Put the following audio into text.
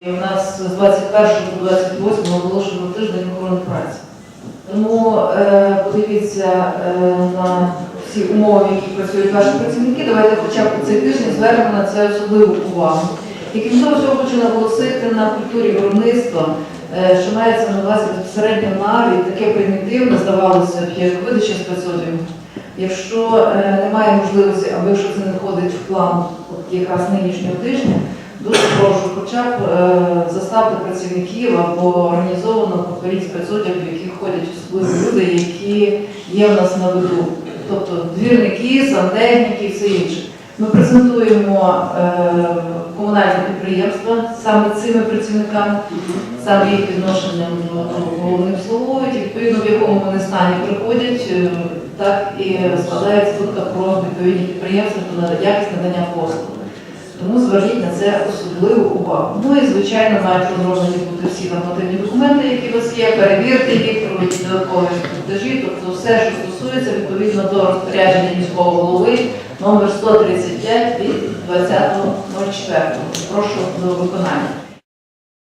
І у нас з 21 по 28 оголошено тиждень охорони праці. Тому е, подивіться е, на всі умови, яких працюють ваші працівники. Давайте хоча б цей тиждень звернемо на це особливу увагу. І крім того, всього хочу наголосити на культурі виробництва, е, що мається на увазі безпосередньо навіть таке примітивне, здавалося б, як видача спецодягу. Якщо е, немає можливості, або якщо це не входить в план от якраз нинішнього тижня, дуже прошу хоча б е, заставити працівників або організовано покоріть спецодяг, в яких ходять особливі люди, які є в нас на виду. Тобто двірники, сантехніки і все інше. Ми презентуємо е, комунальні підприємства саме цими працівниками, саме їх відношенням головним слугують, і відповідно в якому вони стані приходять, е, так і складається думка про відповідні підприємства про якість надання послуг. Тому зверніть на це особливу увагу. Ну і звичайно мають розроблені бути всі нормативні документи, які у вас є, перевірте їх, проведіть додаткові інструктажі, тобто все, що стосується відповідно до розпорядження міського голови номер 135 від 20.04. Прошу до виконання.